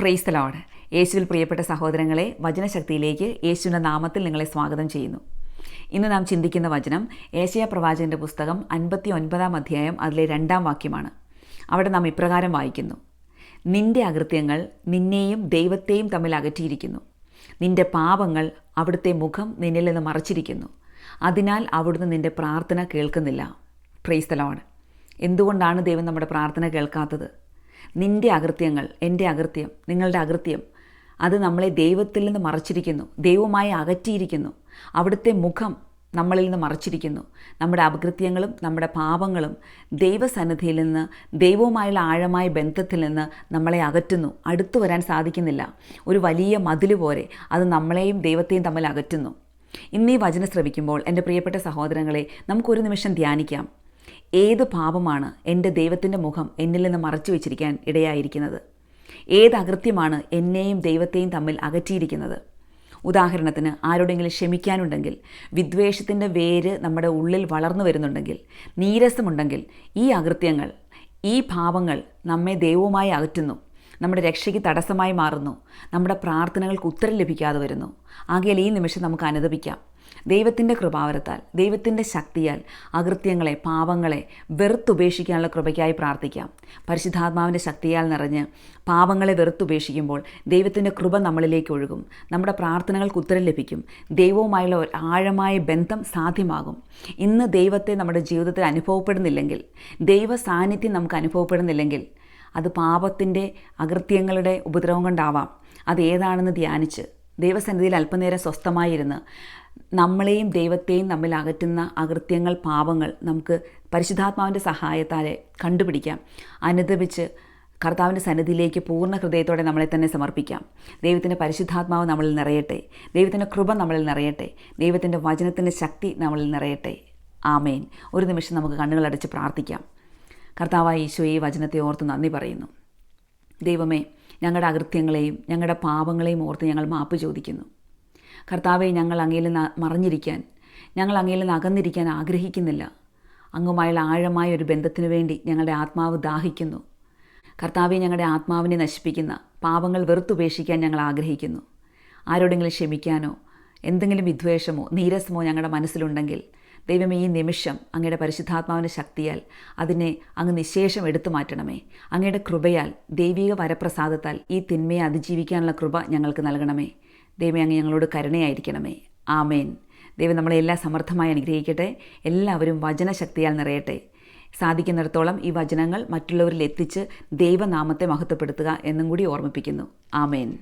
Price load. യേശുവിൽ പ്രിയപ്പെട്ട സഹോദരങ്ങളെ വചനശക്തിയിലേക്ക് യേശുവിന്റെ നാമത്തിൽ നിങ്ങളെ സ്വാഗതം ചെയ്യുന്നു. ഇന്ന് നാം ചിന്തിക്കുന്ന വചനം ഏഷ്യ പ്രവാചകന്റെ പുസ്തകം അൻപത്തി ഒൻപതാം അധ്യായം അതിലെ രണ്ടാം വാക്യമാണ്. അവിടെ നാം ഇപ്രകാരം വായിക്കുന്നു. നിന്റെ അകൃത്യങ്ങൾ നിന്നെയും ദൈവത്തെയും തമ്മിൽ അകറ്റിയിരിക്കുന്നു. നിന്റെ പാപങ്ങൾ അവിടുത്തെ മുഖം നിന്നിൽ നിന്ന് മറച്ചിരിക്കുന്നു. അതിനാൽ അവിടുന്ന് നിന്റെ പ്രാർത്ഥന കേൾക്കുന്നില്ല. Praise Lord. എന്തുകൊണ്ടാണ് ദൈവം നമ്മുടെ പ്രാർത്ഥന കേൾക്കാത്തത്? നിന്റെ അകൃത്യങ്ങൾ എന്റെ അകൃത്യം നിങ്ങളുടെ അകൃത്യം അത് നമ്മളെ ദൈവത്തിൽ നിന്ന് മറച്ചിരിക്കുന്നു ദൈവമായി അകറ്റിയിരിക്കുന്നു. അവിടുത്തെ മുഖം നമ്മളിൽ നിന്ന് മറച്ചിരിക്കുന്നു. നമ്മുടെ അപകൃത്യങ്ങളും നമ്മുടെ പാപങ്ങളും ദൈവസന്നിധിയിൽ നിന്ന് ദൈവവുമായുള്ള ആഴമായ ബന്ധത്തിൽ നിന്ന് നമ്മളെ അകറ്റുന്നു. അടുത്തു വരാൻ സാധിക്കുന്നില്ല. ഒരു വലിയ മതിൽ പോലെ അത് നമ്മളെയും ദൈവത്തെയും തമ്മിൽ അകറ്റുന്നു. ഇന്നീ വചനം ശ്രവിക്കുമ്പോൾ എന്റെ പ്രിയപ്പെട്ട സഹോദരങ്ങളെ നമുക്കൊരു നിമിഷം ധ്യാനിക്കാം. ഏത് പാപമാണ് എന്റെ ദൈവത്തിന്റെ മുഖം എന്നിൽ നിന്ന് മറച്ചു വെച്ചിരിക്കാൻ ഇടയായിരിക്കുന്നത്? ഏത് അകൃത്യമാണ് എന്നെയും ദൈവത്തെയും തമ്മിൽ അകറ്റിയിരിക്കുന്നത്? ഉദാഹരണത്തിന് ആരോടെങ്കിലും ക്ഷമിക്കാനുണ്ടെങ്കിൽ വിദ്വേഷത്തിന്റെ വേര് നമ്മുടെ ഉള്ളിൽ വളർന്നു വരുന്നുണ്ടെങ്കിൽ നീരസമുണ്ടെങ്കിൽ ഈ അകൃത്യങ്ങൾ ഈ പാപങ്ങൾ നമ്മെ ദൈവവുമായി അകറ്റുന്നു. നമ്മുടെ രക്ഷയ്ക്ക് തടസ്സമായി മാറുന്നു. നമ്മുടെ പ്രാർത്ഥനകൾക്ക് ഉത്തരം ലഭിക്കാതെ വരുന്നു. ആകയാൽ ഈ നിമിഷം നമുക്ക് അനുദപിക്കാം. ദൈവത്തിന്റെ കൃപാവരത്താൽ ദൈവത്തിന്റെ ശക്തിയാൽ അകൃത്യങ്ങളെ പാപങ്ങളെ വെറുത്തുപേക്ഷിക്കാനുള്ള കൃപയ്ക്കായി പ്രാർത്ഥിക്കാം. പരിശുദ്ധാത്മാവിന്റെ ശക്തിയാൽ നിറഞ്ഞ് പാപങ്ങളെ വെറുത്തുപേക്ഷിക്കുമ്പോൾ ദൈവത്തിന്റെ കൃപ നമ്മളിലേക്ക് ഒഴുകും. നമ്മുടെ പ്രാർത്ഥനകൾക്ക് ഉത്തരം ലഭിക്കും. ദൈവവുമായുള്ള ഒരു ആഴമായ ബന്ധം സാധ്യമാകും. ഇന്ന് ദൈവത്തെ നമ്മുടെ ജീവിതത്തിൽ അനുഭവപ്പെടുന്നില്ലെങ്കിൽ ദൈവ സാന്നിധ്യം നമുക്ക് അനുഭവപ്പെടുന്നില്ലെങ്കിൽ അത് പാപത്തിന്റെ അകൃത്യങ്ങളുടെ ഉപദ്രവം കൊണ്ടാവാം. അത് ഏതാണെന്ന് ധ്യാനിച്ച് ദൈവസന്നിധിയിൽ അല്പനേരം സ്വസ്ഥമായിരുന്ന് നമ്മളെയും ദൈവത്തെയും തമ്മിൽ അകറ്റുന്ന അകൃത്യങ്ങൾ പാപങ്ങൾ നമുക്ക് പരിശുദ്ധാത്മാവിന്റെ സഹായത്താലെ കണ്ടുപിടിക്കാം. അനുദപിച്ച് കർത്താവിന്റെ സന്നിധിയിലേക്ക് പൂർണ ഹൃദയത്തോടെ നമ്മളെ തന്നെ സമർപ്പിക്കാം. ദൈവത്തിന്റെ പരിശുദ്ധാത്മാവ് നമ്മളിൽ നിറയട്ടെ. ദൈവത്തിന്റെ കൃപ നമ്മളിൽ നിറയട്ടെ. ദൈവത്തിന്റെ വചനത്തിന്റെ ശക്തി നമ്മളിൽ നിറയട്ടെ. ആമേൻ. ഒരു നിമിഷം നമുക്ക് കണ്ണുകളടച്ച് പ്രാർത്ഥിക്കാം. കർത്താവായ ഈശോ ഈ വചനത്തെ ഓർത്ത് നന്ദി പറയുന്നു. ദൈവമേ ഞങ്ങളുടെ അകൃത്യങ്ങളെയും ഞങ്ങളുടെ പാപങ്ങളെയും ഓർത്ത് ഞങ്ങൾ മാപ്പ് ചോദിക്കുന്നു. കർത്താവെ ഞങ്ങൾ അങ്ങയിൽ നിന്ന് മറിഞ്ഞിരിക്കാൻ ഞങ്ങൾ അങ്ങയിൽ നിന്ന് അകന്നിരിക്കാൻ ആഗ്രഹിക്കുന്നില്ല. അങ്ങുമായുള്ള ആഴമായ ഒരു ബന്ധത്തിനു വേണ്ടി ഞങ്ങളുടെ ആത്മാവ് ദാഹിക്കുന്നു. കർത്താവെ ഞങ്ങളുടെ ആത്മാവിനെ നശിപ്പിക്കുന്ന പാപങ്ങൾ വെറുത്തുപേക്ഷിക്കാൻ ഞങ്ങൾ ആഗ്രഹിക്കുന്നു. ആരോടെങ്കിലും ക്ഷമിക്കാനോ എന്തെങ്കിലും വിദ്വേഷമോ നീരസമോ ഞങ്ങളുടെ മനസ്സിലുണ്ടെങ്കിൽ ദൈവമേ ഈ നിമിഷം അങ്ങയുടെ പരിശുദ്ധാത്മാവിന്റെ ശക്തിയാൽ അതിനെ അങ്ങ് നിശേഷം എടുത്തു മാറ്റണമേ. അങ്ങയുടെ കൃപയാൽ ദൈവിക വരപ്രസാദത്താൽ ഈ തിന്മയെ അതിജീവിക്കാനുള്ള കൃപ ഞങ്ങൾക്ക് നൽകണമേ. ദൈവമേ അങ്ങ് ഞങ്ങളോട് കരുണയായിരിക്കണമേ. ആമേൻ. ദൈവം നമ്മളെ എല്ലാ സമർത്ഥമായി അനുഗ്രഹിക്കട്ടെ. എല്ലാവരും വചനശക്തിയാൽ നിറയട്ടെ. സാധിക്കുന്നിടത്തോളം ഈ വചനങ്ങൾ മറ്റുള്ളവരിൽ എത്തിച്ച് ദൈവനാമത്തെ മഹത്വപ്പെടുത്തുക എന്നും കൂടി ഓർമ്മിപ്പിക്കുന്നു. ആമേൻ.